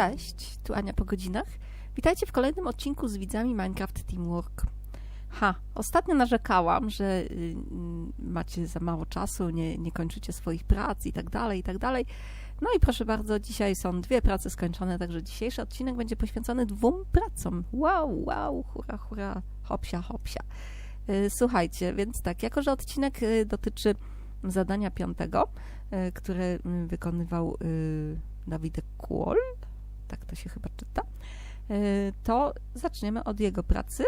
Cześć, tu Ania po godzinach. Witajcie w kolejnym odcinku z widzami Minecraft Teamwork. Ha, ostatnio narzekałam, że y, y, macie za mało czasu, nie, nie kończycie swoich prac i tak dalej, i tak dalej. No i proszę bardzo, dzisiaj są dwie prace skończone, także dzisiejszy odcinek będzie poświęcony dwóm pracom. Wow, wow, hura, hura, hopsia, hopsia. Y, Słuchajcie, więc tak, jako że odcinek y, dotyczy zadania piątego, y, które y, wykonywał Dawidek Kłol, tak to się chyba czyta, y, to zaczniemy od jego pracy,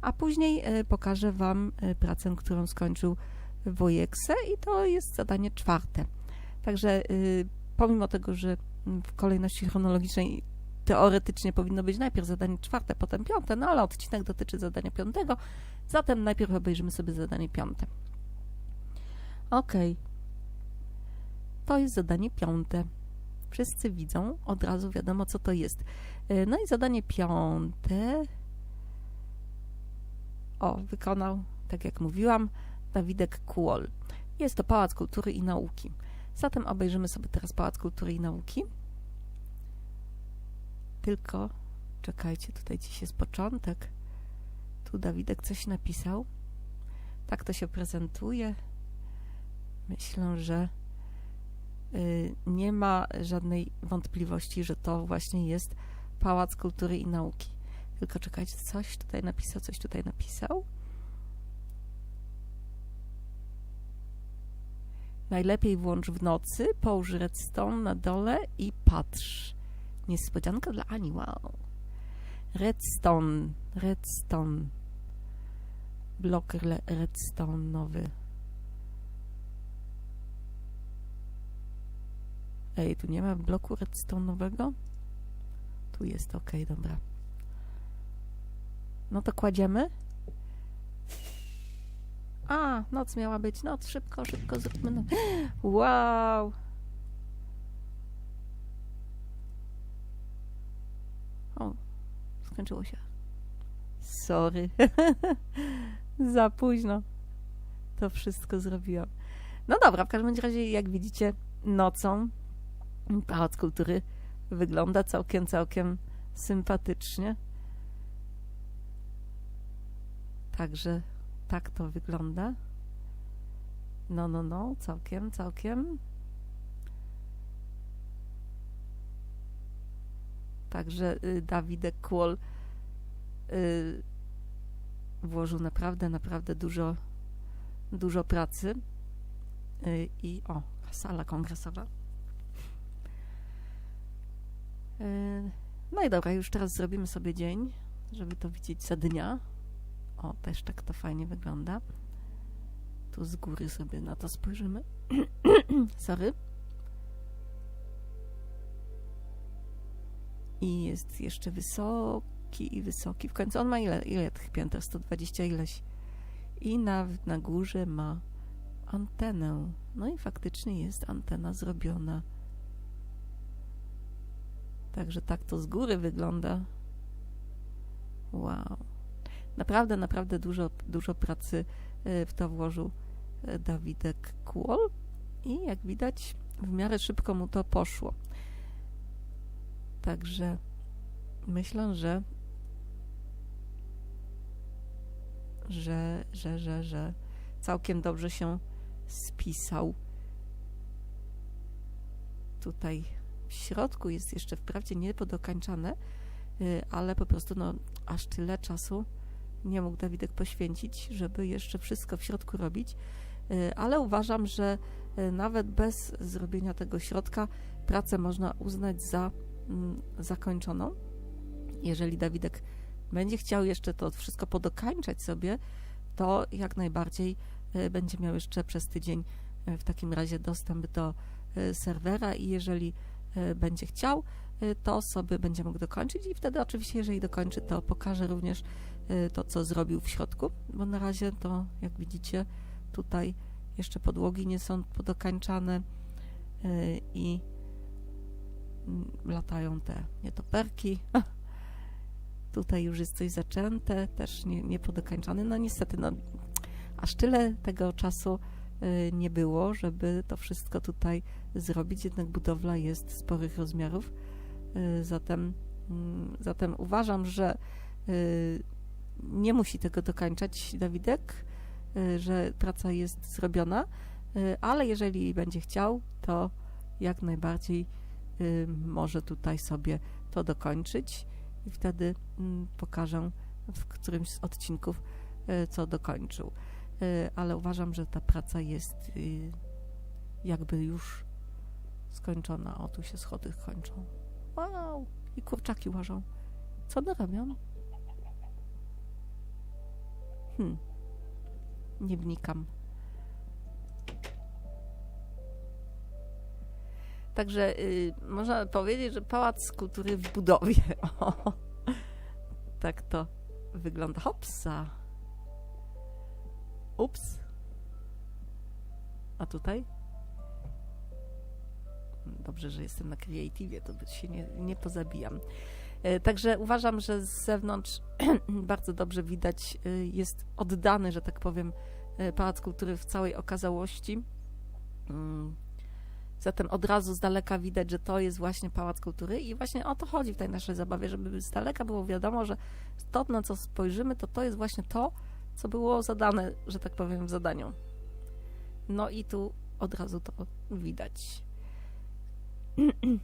a później y, pokażę Wam y, pracę, którą skończył Wojekse i to jest zadanie czwarte. Także pomimo tego, że w kolejności chronologicznej teoretycznie powinno być najpierw zadanie czwarte, potem piąte, no ale odcinek dotyczy zadania piątego, zatem najpierw obejrzymy sobie zadanie piąte. Okej. To jest zadanie piąte. Wszyscy widzą, od razu wiadomo, co to jest. Y, No i zadanie piąte. O, wykonał, tak jak mówiłam, Dawidek Kłol. Jest to Pałac Kultury i Nauki. Zatem obejrzymy sobie teraz Pałac Kultury i Nauki. Tylko czekajcie, tutaj dziś jest początek. Tu Dawidek coś napisał. Tak to się prezentuje. Myślę, że nie ma żadnej wątpliwości, że to właśnie jest Pałac Kultury i Nauki. Tylko czekajcie, coś tutaj napisał, coś tutaj napisał. Najlepiej włącz w nocy, połóż redstone na dole i patrz. Niespodzianka dla Ani, wow. Redstone, redstone. Blok le- redstone nowy. Ej, tu nie ma bloku redstone'owego? Tu jest, ok, dobra. No to kładziemy. A, noc miała być, noc, szybko, szybko zróbmy. Wow! O, skończyło się. Sorry. Za późno. To wszystko zrobiłam. No dobra, w każdym razie, jak widzicie, nocą Pałac Kultury wygląda całkiem, całkiem sympatycznie. Także tak to wygląda. No, no, no, całkiem, całkiem. Także y, Dawidek Kłol y, włożył naprawdę, naprawdę dużo, dużo pracy. Y, I o, sala kongresowa. Y, No i dobra, już teraz zrobimy sobie dzień, żeby to widzieć za dnia. O, też tak to fajnie wygląda. Tu z góry sobie na to spojrzymy. Sorry. I jest jeszcze wysoki i wysoki. W końcu on ma ile, ile tych pięter? 120 ileś. I na, na górze ma antenę. No i faktycznie jest antena zrobiona. Także tak to z góry wygląda. Wow. Naprawdę, naprawdę dużo, dużo pracy e, w to włożył Dawidek Kłol i jak widać w miarę szybko mu to poszło. Także myślę, że że, że, że, że całkiem dobrze się spisał. Tutaj w środku jest jeszcze wprawdzie nie podokańczane, y, ale po prostu no, aż tyle czasu nie mógł Dawidek poświęcić, żeby jeszcze wszystko w środku robić, Y, ale uważam, że y, nawet bez zrobienia tego środka pracę można uznać za mm, zakończoną. Jeżeli Dawidek będzie chciał jeszcze to wszystko podokańczać sobie, to jak najbardziej będzie miał jeszcze przez tydzień w takim razie dostęp do serwera i jeżeli będzie chciał, y, to sobie będzie mógł dokończyć i wtedy oczywiście, jeżeli dokończy, to pokaże również y, to, co zrobił w środku, bo na razie to, jak widzicie, tutaj jeszcze podłogi nie są podokańczane i mm, latają te nietoperki. Tutaj już jest coś zaczęte, też nie, nie podokańczane. No niestety, no, aż tyle tego czasu nie było, żeby to wszystko tutaj zrobić, jednak budowla jest sporych rozmiarów. Y, Zatem, mm, zatem uważam, że y, nie musi tego dokańczać Dawidek, y, że praca jest zrobiona, y, ale jeżeli będzie chciał, to jak najbardziej y, może tutaj sobie to dokończyć i wtedy mm, pokażę w którymś z odcinków, y, co dokończył. Y, Ale uważam, że ta praca jest y, jakby już skończona. O, tu się schody kończą. Wow! I kurczaki łażą. Co one robią? Hmm. Nie wnikam. Także y, można powiedzieć, że pałac kultury w budowie. O, tak to wygląda. Hopsa. Ups. A tutaj? Dobrze, że jestem na kreatywie, to się nie, nie pozabijam. E, Także uważam, że z zewnątrz bardzo dobrze widać, e, jest oddany, że tak powiem, e, Pałac Kultury w całej okazałości. Mm. Zatem od razu z daleka widać, że to jest właśnie Pałac Kultury i właśnie o to chodzi w tej naszej zabawie, żeby z daleka było wiadomo, że to, na co spojrzymy, to to jest właśnie to, co było zadane, że tak powiem, w zadaniu. No i tu od razu to widać.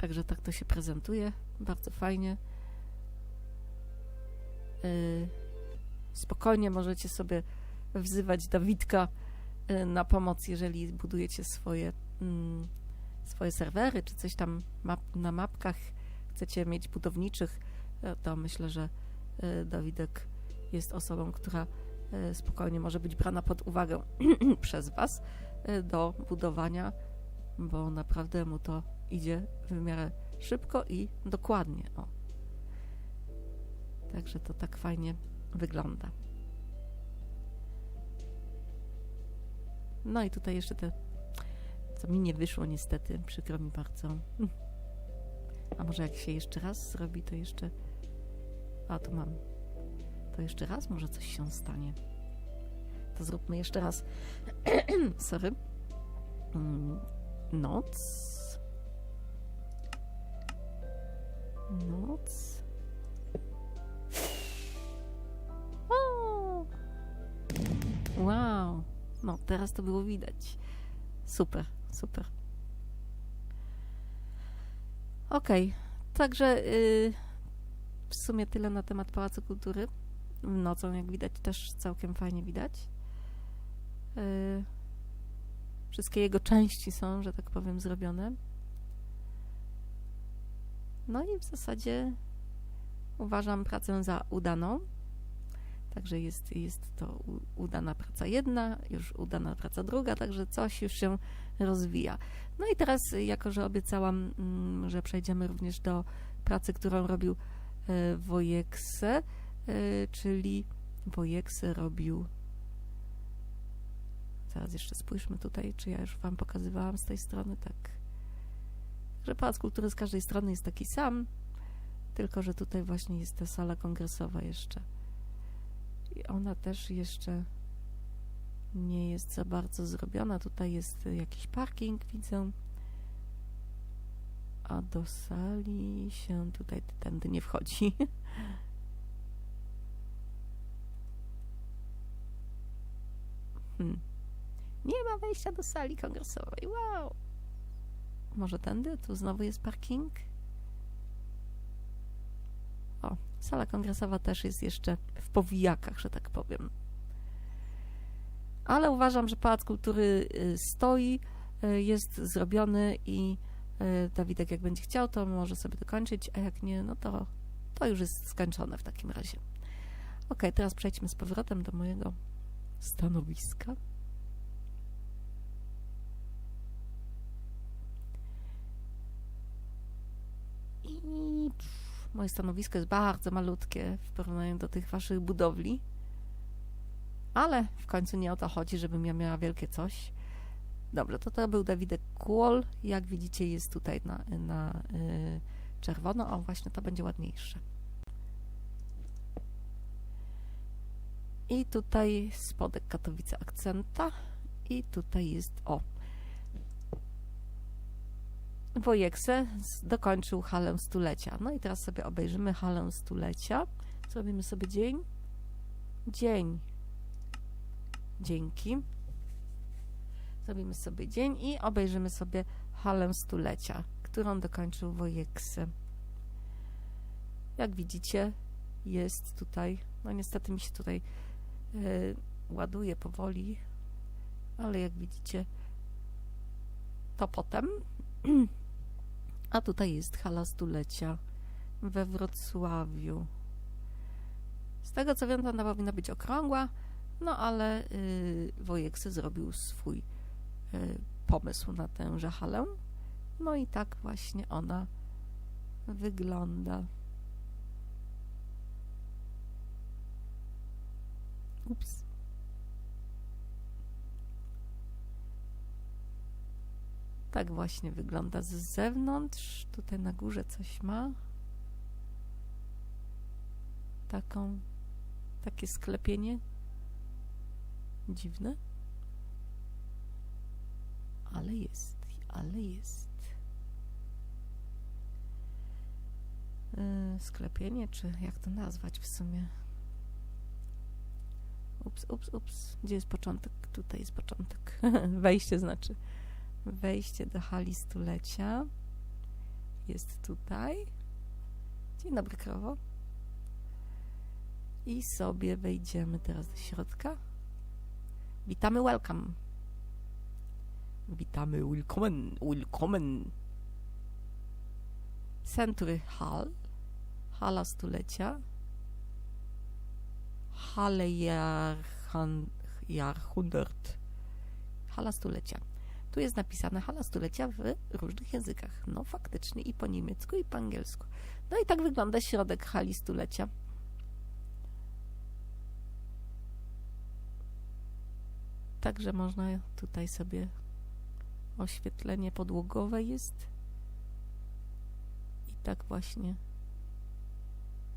Także tak to się prezentuje. Bardzo fajnie. Yy, Spokojnie możecie sobie wzywać Dawidka yy, na pomoc, jeżeli budujecie swoje, mm, swoje serwery, czy coś tam map, na mapkach chcecie mieć budowniczych, yy, to myślę, że yy, Dawidek jest osobą, która yy, spokojnie może być brana pod uwagę przez Was do budowania, bo naprawdę mu to idzie w miarę szybko i dokładnie. O. Także to tak fajnie wygląda. No i tutaj jeszcze te, co mi nie wyszło niestety, przykro mi bardzo. A może jak się jeszcze raz zrobi, to jeszcze... A, tu mam. To jeszcze raz może coś się stanie. To zróbmy jeszcze raz. Sorry. Mm, Noc. Noc. Wow. No, teraz to było widać. Super, super. Okej, także y, w sumie tyle na temat Pałacu Kultury. Nocą, jak widać, też całkiem fajnie widać. Y, wszystkie jego części są, że tak powiem, zrobione. No i w zasadzie uważam pracę za udaną. Także jest, jest to udana praca jedna, już udana praca druga, także coś już się rozwija. No i teraz, jako że obiecałam, mm, że przejdziemy również do pracy, którą robił e, Wojekse, czyli Wojekse robił. Zaraz jeszcze spójrzmy tutaj, czy ja już Wam pokazywałam z tej strony, tak. Że Pałac Kultury z każdej strony jest taki sam, tylko że tutaj właśnie jest ta sala kongresowa jeszcze. I ona też jeszcze nie jest za bardzo zrobiona. Tutaj jest jakiś parking, widzę. A do sali się tutaj tędy nie wchodzi. Hmm. Nie ma wejścia do sali kongresowej. Wow! Może tędy? Tu znowu jest parking. O, sala kongresowa też jest jeszcze w powijakach, że tak powiem. Ale uważam, że Pałac Kultury y, stoi, y, jest zrobiony i y, Dawidek jak będzie chciał, to może sobie dokończyć, a jak nie, no to, to już jest skończone w takim razie. Ok, teraz przejdźmy z powrotem do mojego stanowiska. I pff, moje stanowisko jest bardzo malutkie w porównaniu do tych waszych budowli. Ale w końcu nie o to chodzi, żebym ja miała wielkie coś. Dobrze, to to był Dawidek Kłol. Jak widzicie, jest tutaj na, na y, czerwono. O, właśnie to będzie ładniejsze. I tutaj spodek Katowice akcenta. I tutaj jest, o, Wojekse dokończył halę stulecia. No i teraz sobie obejrzymy halę stulecia. Zrobimy sobie dzień. Dzień. Dzięki. Zrobimy sobie dzień i obejrzymy sobie halę stulecia, którą dokończył Wojekse. Jak widzicie, jest tutaj, no niestety mi się tutaj e, ładuje powoli, ale jak widzicie, to potem. A tutaj jest hala stulecia we Wrocławiu. Z tego co wiem, to ona powinna być okrągła, no ale y, Wojekse zrobił swój y, pomysł na tęże halę. No i tak właśnie ona wygląda. Ups. Tak właśnie wygląda z zewnątrz. Tutaj na górze coś ma. Taką, takie sklepienie. Dziwne. Ale jest, ale jest. Yy, sklepienie, czy jak to nazwać w sumie? Ups, ups, ups. Gdzie jest początek? Tutaj jest początek. Wejście znaczy. Wejście do hali stulecia. Jest tutaj. Dzień dobry, krowo. I sobie wejdziemy teraz do środka. Witamy, welcome. Witamy, willkommen, willkommen. Century Hall. Hala stulecia. Halle Jahrhundert. Hala stulecia. Tu jest napisane hala stulecia w różnych językach. No faktycznie i po niemiecku, i po angielsku. No i tak wygląda środek hali stulecia. Także można tutaj sobie oświetlenie podłogowe jest. I tak właśnie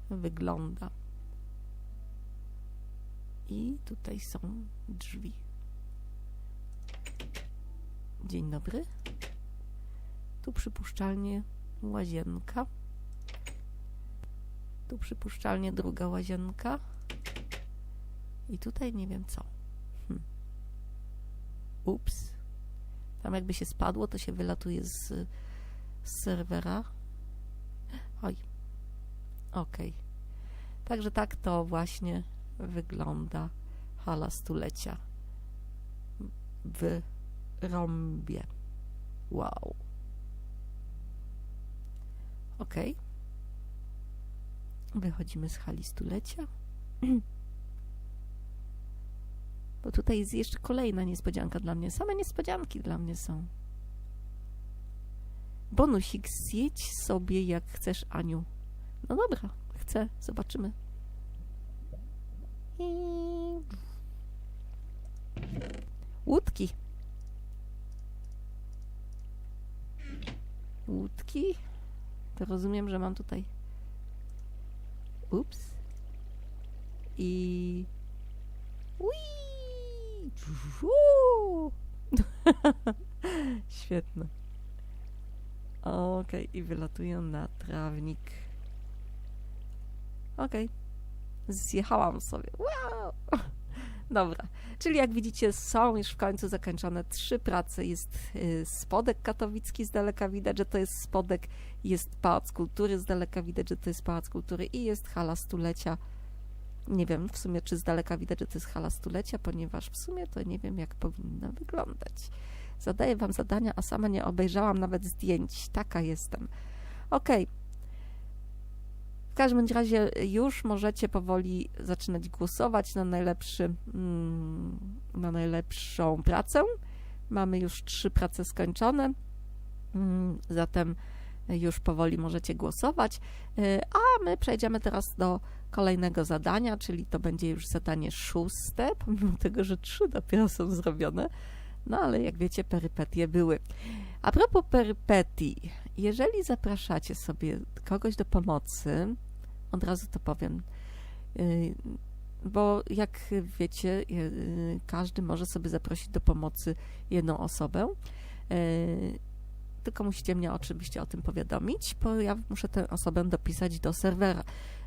wygląda. I tutaj są drzwi. Dzień dobry. Tu przypuszczalnie łazienka. Tu przypuszczalnie druga łazienka. I tutaj nie wiem co. Ups. Tam jakby się spadło, to się wylatuje z, z serwera. Oj. Okej. Także tak to właśnie wygląda hala stulecia w rąbie. Wow. Ok. Wychodzimy z hali stulecia. Bo tutaj jest jeszcze kolejna niespodzianka dla mnie. Same niespodzianki dla mnie są. Bonusik, zjedź sobie jak chcesz, Aniu. No dobra, chcę, zobaczymy. I... Łódki. Łódki. To rozumiem, że mam tutaj. Ups. I. Świetne. Okej, i wylatuję na trawnik. Okej. Zjechałam sobie. Wow! Dobra, czyli jak widzicie, są już w końcu zakończone trzy prace. Jest y, spodek katowicki, z daleka widać, że to jest spodek, jest pałac kultury, z daleka widać, że to jest pałac kultury i jest hala stulecia. Nie wiem w sumie, czy z daleka widać, że to jest hala stulecia, ponieważ w sumie to nie wiem, jak powinna wyglądać. Zadaję wam zadania, a sama nie obejrzałam nawet zdjęć. Taka jestem. Okej. W każdym razie już możecie powoli zaczynać głosować na najlepszy, mm, na najlepszą pracę. Mamy już trzy prace skończone, mm, zatem już powoli możecie głosować. Y, A my przejdziemy teraz do kolejnego zadania, czyli to będzie już zadanie szóste, pomimo tego, że trzy dopiero są zrobione. No ale jak wiecie, perypetie były. A propos perypetii, jeżeli zapraszacie sobie kogoś do pomocy, od razu to powiem, yy, bo jak wiecie, yy, każdy może sobie zaprosić do pomocy jedną osobę. Yy, tylko musicie mnie oczywiście o tym powiadomić, bo ja muszę tę osobę dopisać do serwera.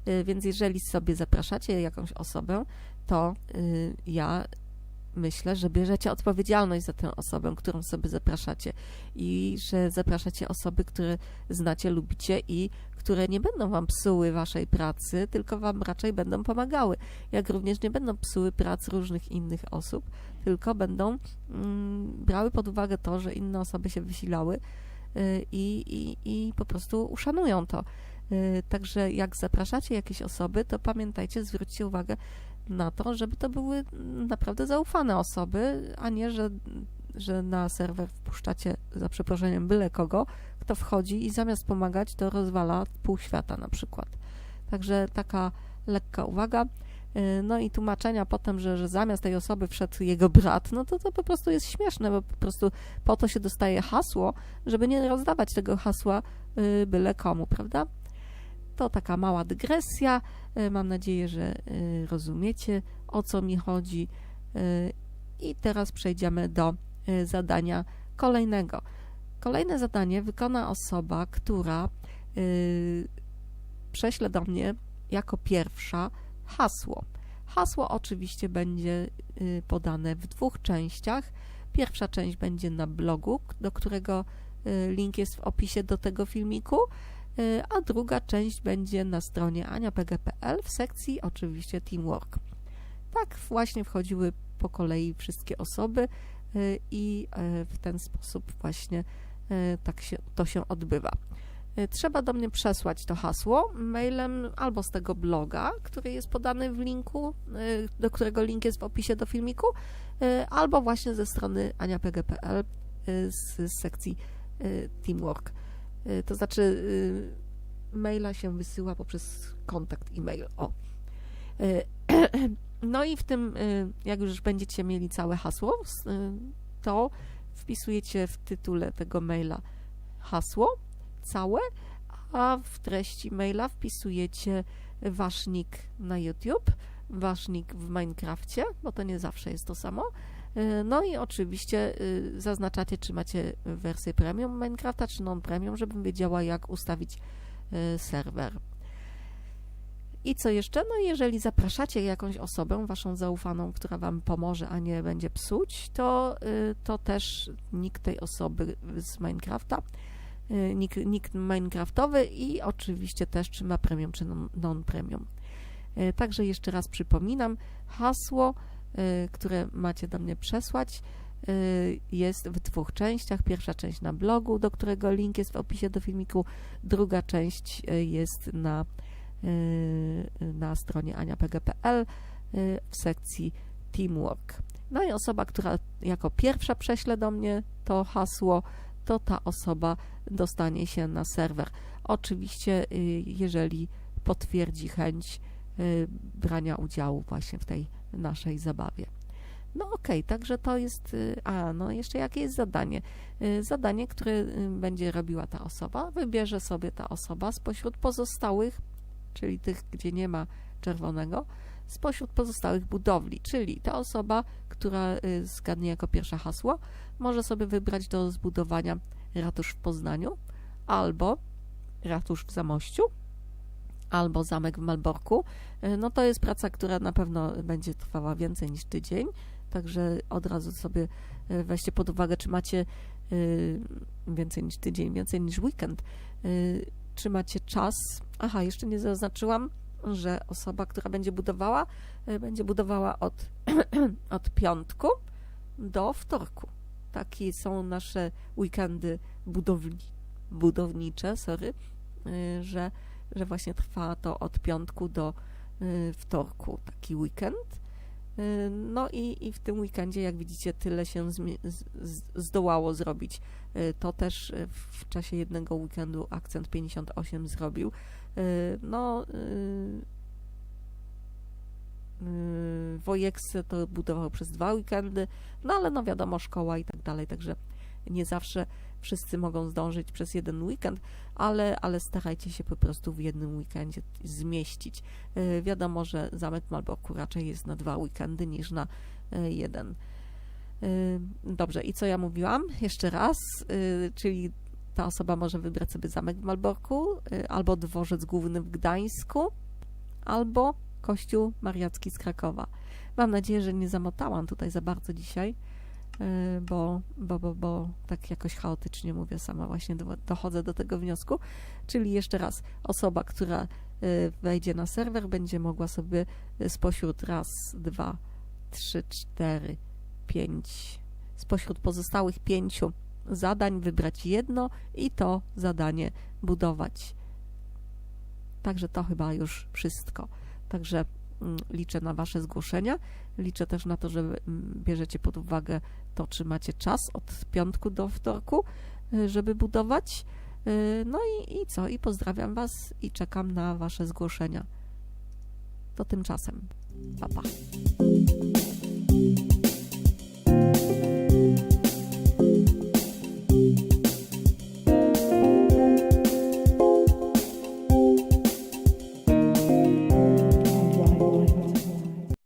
Y, Więc jeżeli sobie zapraszacie jakąś osobę, to y, ja myślę, że bierzecie odpowiedzialność za tę osobę, którą sobie zapraszacie i że zapraszacie osoby, które znacie, lubicie i które nie będą wam psuły waszej pracy, tylko wam raczej będą pomagały. Jak również nie będą psuły prac różnych innych osób, tylko będą mm, brały pod uwagę to, że inne osoby się wysilały y, i, i, i po prostu uszanują to. Y, Także jak zapraszacie jakieś osoby, to pamiętajcie, zwróćcie uwagę na to, żeby to były naprawdę zaufane osoby, a nie, że, że na serwer wpuszczacie za przeproszeniem byle kogo, kto wchodzi i zamiast pomagać, to rozwala pół świata na przykład. Także taka lekka uwaga. Y, No i tłumaczenia potem, że, że zamiast tej osoby wszedł jego brat, no to to po prostu jest śmieszne, bo po prostu po to się dostaje hasło, żeby nie rozdawać tego hasła y, byle komu, prawda? To taka mała dygresja. Y, Mam nadzieję, że y, rozumiecie o co mi chodzi. Y, I teraz przejdziemy do zadania kolejnego. Kolejne zadanie wykona osoba, która prześle do mnie jako pierwsza hasło. Hasło oczywiście będzie podane w dwóch częściach. Pierwsza część będzie na blogu, do którego link jest w opisie do tego filmiku, a druga część będzie na stronie aniapg.pl w sekcji oczywiście Teamwork. Tak właśnie wchodziły po kolei wszystkie osoby y, i y, w ten sposób właśnie y, tak się, to się odbywa. Y, Trzeba do mnie przesłać to hasło mailem albo z tego bloga, który jest podany w linku, y, do którego link jest w opisie do filmiku, y, albo właśnie ze strony aniapg.pl y, z, sekcji y, Teamwork. Y, To znaczy y, maila się wysyła poprzez kontakt e-mail. O. Y, No i w tym, jak już będziecie mieli całe hasło, to wpisujecie w tytule tego maila hasło całe, a w treści maila wpisujecie wasz nick na YouTube, wasz nick w Minecrafcie, bo to nie zawsze jest to samo. Y, No i oczywiście y, zaznaczacie, czy macie wersję premium Minecrafta, czy non-premium, żebym wiedziała, jak ustawić y, serwer. I co jeszcze? No jeżeli zapraszacie jakąś osobę, waszą zaufaną, która wam pomoże, a nie będzie psuć, to, y, to też nick tej osoby z Minecrafta, nick, nick Minecraftowy i oczywiście też czy ma premium, czy non- non-premium. Y, Także jeszcze raz przypominam, hasło, które macie do mnie przesłać, y, jest w dwóch częściach. Pierwsza część na blogu, do którego link jest w opisie do filmiku, druga część y, jest na y, na stronie aniapg.pl y, w sekcji Teamwork. No i osoba, która jako pierwsza prześle do mnie to hasło, to ta osoba dostanie się na serwer. Oczywiście, y, jeżeli potwierdzi chęć y, brania udziału właśnie w tej naszej zabawie. No okej, także to jest. y, A, no jeszcze jakie jest zadanie? Y, Zadanie, które y, będzie robiła ta osoba, wybierze sobie ta osoba spośród pozostałych czyli tych, gdzie nie ma czerwonego, spośród pozostałych budowli, czyli ta osoba, która zgadnie jako pierwsza hasło, może sobie wybrać do zbudowania ratusz w Poznaniu, albo ratusz w Zamościu, albo zamek w Malborku. Y, No to jest praca, która na pewno będzie trwała więcej niż tydzień, także od razu sobie y, weźcie pod uwagę, czy macie y, więcej niż tydzień, więcej niż weekend, czy macie czas. Aha, jeszcze nie zaznaczyłam, że osoba, która będzie budowała, będzie budowała od, od piątku do wtorku. Takie są nasze weekendy budowni, budownicze, sorry, że, że właśnie trwa to od piątku do y, wtorku, taki weekend. Y, No i, i w tym weekendzie, jak widzicie, tyle się zdołało zrobić. Y, To też w czasie jednego weekendu akcent 58 zrobił. No, Wojekse to budował przez dwa weekendy, no ale no wiadomo, szkoła i tak dalej, także nie zawsze wszyscy mogą zdążyć przez jeden weekend, ale, ale starajcie się po prostu w jednym weekendzie zmieścić. Y, Wiadomo, że Zamek Malborku raczej jest na dwa weekendy niż na y, jeden. Y, Dobrze, i co ja mówiłam? Jeszcze raz, czyli ta osoba może wybrać sobie zamek w Malborku, albo dworzec główny w Gdańsku, albo kościół mariacki z Krakowa. Mam nadzieję, że nie zamotałam tutaj za bardzo dzisiaj, bo, bo, bo, bo tak jakoś chaotycznie mówię sama, właśnie do, dochodzę do tego wniosku. Czyli jeszcze raz, osoba, która y, wejdzie na serwer, będzie mogła sobie y, spośród raz, dwa, trzy, cztery, pięć, spośród pozostałych pięciu zadań wybrać jedno i to zadanie budować. Także to chyba już wszystko. Także liczę na Wasze zgłoszenia. Liczę też na to, że mm, bierzecie pod uwagę to, czy macie czas od piątku do wtorku, y, żeby budować. Y, No i, i co? I pozdrawiam Was i czekam na Wasze zgłoszenia. To tymczasem. Pa, pa.